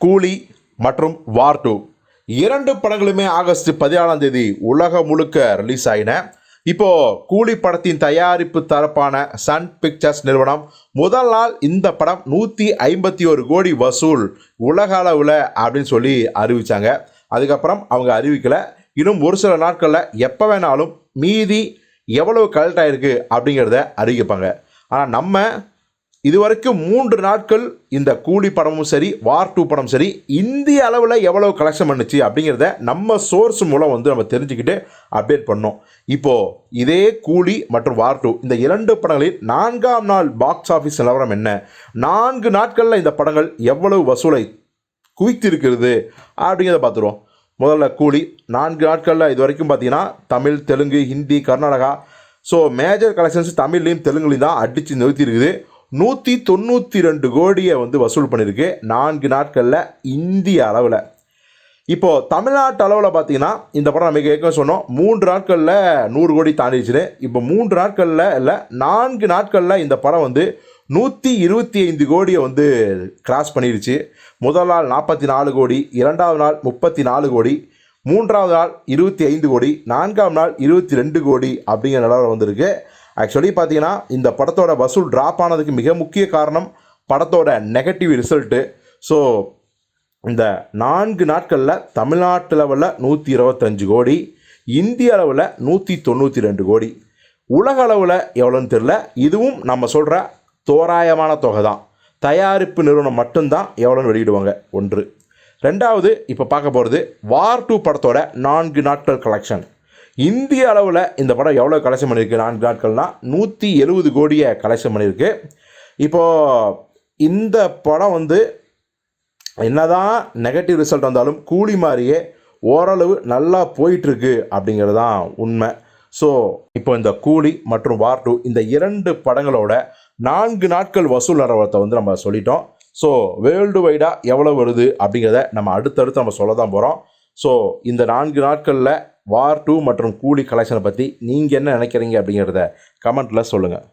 கூலி மற்றும் war two. இரண்டு படங்களுமே ஆகஸ்ட் பதினாலாம் தேதி உலகம் முழுக்க ரிலீஸ் ஆகின இப்போ கூலி படத்தின் தயாரிப்பு தரப்பான சன் பிக்சர்ஸ் நிறுவனம் முதல் நாள் இந்த படம் நூற்றி ஐம்பத்தி ஒரு கோடி வசூல் உலக அளவில் அப்படின்னு சொல்லி அறிவித்தாங்க அதுக்கப்புறம் அவங்க அறிவிக்கல. இன்னும் ஒரு சில நாட்களில் எப்போ வேணாலும் மீதி எவ்வளவு கலெக்ட் ஆயிருக்கு அப்படிங்கிறத அறிவிப்பாங்க. ஆனால் நம்ம இதுவரைக்கும் மூன்று நாட்கள் இந்த கூலி படமும் சரி வார் டூ படம் சரி இந்திய அளவில் எவ்வளவு கலெக்ஷன் பண்ணுச்சு அப்படிங்கிறத நம்ம சோர்ஸ் மூலம் வந்து நம்ம தெரிஞ்சுக்கிட்டு அப்டேட் பண்ணோம். இப்போது இதே கூலி மற்றும் வார் டூ இந்த இரண்டு படங்களில் நான்காம் நாள் பாக்ஸ் ஆஃபீஸ் நிலவரம் என்ன? நான்கு நாட்களில் இந்த படங்கள் எவ்வளவு வசூலை குவித்திருக்கிறது அப்படிங்கிறத பார்த்துருவோம். முதல்ல கூலி நான்கு நாட்களில் இது வரைக்கும் பார்த்தீங்கன்னா Tamil Telugu Hindi Karnataka so major collections தமிழ்லேயும் தெலுங்குலேயும் தான் அடித்து நிறுத்தி இருக்குது நூற்றி தொண்ணூற்றி ரெண்டு கோடியை வந்து வசூல் பண்ணியிருக்கு. நான்கு நாட்களில் இந்திய அளவில். இப்போது தமிழ்நாட்டு அளவில் பார்த்தீங்கன்னா இந்த படம் நம்ம கேட்க சொன்னோம். மூன்று நாட்களில் நூறு கோடி தாண்டிடுச்சுன்னு. இப்போ மூன்று நாட்களில் இல்லை நான்கு நாட்களில் இந்த படம் வந்து நூற்றி இருபத்தி ஐந்து கோடியை வந்து கிராஸ் பண்ணிடுச்சு. முதல் நாள் நாற்பத்தி நாலு கோடி இரண்டாவது நாள் முப்பத்தி நாலு கோடி மூன்றாவது நாள் இருபத்தி ஐந்து கோடி நான்காம் நாள் இருபத்தி ரெண்டு கோடி அப்படிங்கிற நிலவரம் வந்திருக்கு. ஆக்சுவலி பார்த்தீங்கன்னா இந்த படத்தோட வசூல் ட்ராப் ஆனதுக்கு மிக முக்கிய காரணம் படத்தோட நெகட்டிவ் ரிசல்ட்டு ஸோ இந்த நான்கு நாட்களில் தமிழ்நாட்டு லெவலில் நூற்றி இருபத்தஞ்சு கோடி இந்திய அளவில் நூற்றி தொண்ணூற்றி ரெண்டு கோடி. உலக அளவில் எவ்வளோன்னு தெரில இதுவும் நம்ம சொல்கிற தோராயமான தொகை தான் தயாரிப்பு நிறுவனம் மட்டும்தான் எவ்வளோன்னு வெளியிடுவாங்க. ஒன்று. ரெண்டாவது இப்போ பார்க்க போகிறது வார் டூ படத்தோட நான்கு நாட்கள் கலெக்ஷன் இந்திய அளவில் இந்த படம் எவ்வளோ கலெக்ஷன் பண்ணியிருக்கு நான்கு நாட்கள்னால் நூற்றி எழுபது கோடியை கலெக்ஷன் பண்ணியிருக்கு இப்போது இந்த படம் வந்து என்னதான் நெகட்டிவ் ரிசல்ட் வந்தாலும் கூலி மாதிரியே ஓரளவு நல்லா போயிட்டுருக்கு அப்படிங்கிறது தான் உண்மை. ஸோ இப்போ இந்த கூலி மற்றும் வார் டூ இந்த இரண்டு படங்களோட நான்கு நாட்கள் வசூல் நிலவரத்தை வந்து நம்ம சொல்லிட்டோம். ஸோ வேர்ல்டு வைடாக எவ்வளோ வருது அப்படிங்கிறத நம்ம அடுத்தடுத்து நம்ம சொல்ல தான் போகிறோம் ஸோ இந்த நான்கு நாட்களில் வார் டூ மற்றும் கூலி கலெக்ஷனை பற்றி நீங்கள் என்ன நினைக்கிறீங்க அப்படிங்கிறத கமெண்ட்டில் சொல்லுங்கள்